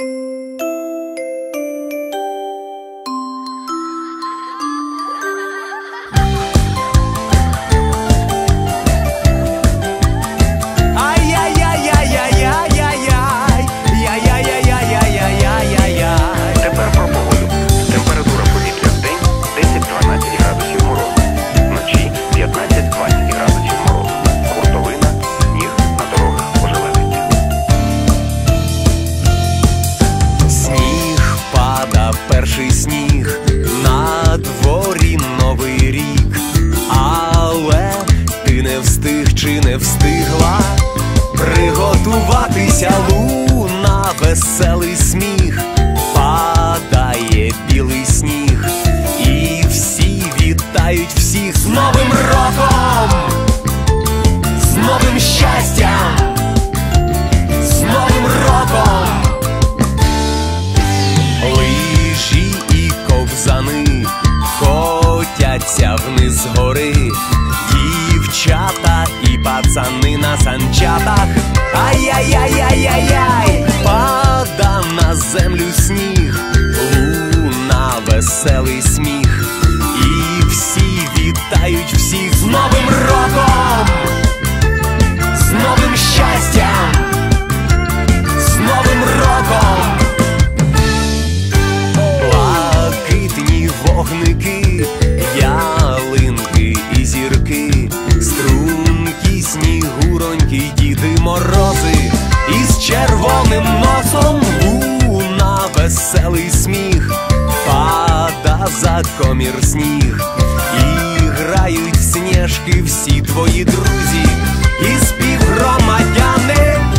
you приготуватися луна, веселий сміх, падає білий сніг, і всі вітають всіх з Новим роком, з новим щастям, з Новим роком. Лижі і ковзани котяться вниз гори, дівчата і пацани на санчатах. Веселий сміх, і всі вітають всіх з Новим роком, з новим щастям, з Новим роком. Блакитні вогники, ялинки і зірки, стрункі снігуроньки, діди морози, із червоним носом луна веселий сміх, за комір сніг, і грають сніжки всі твої друзі, і співгромадяни.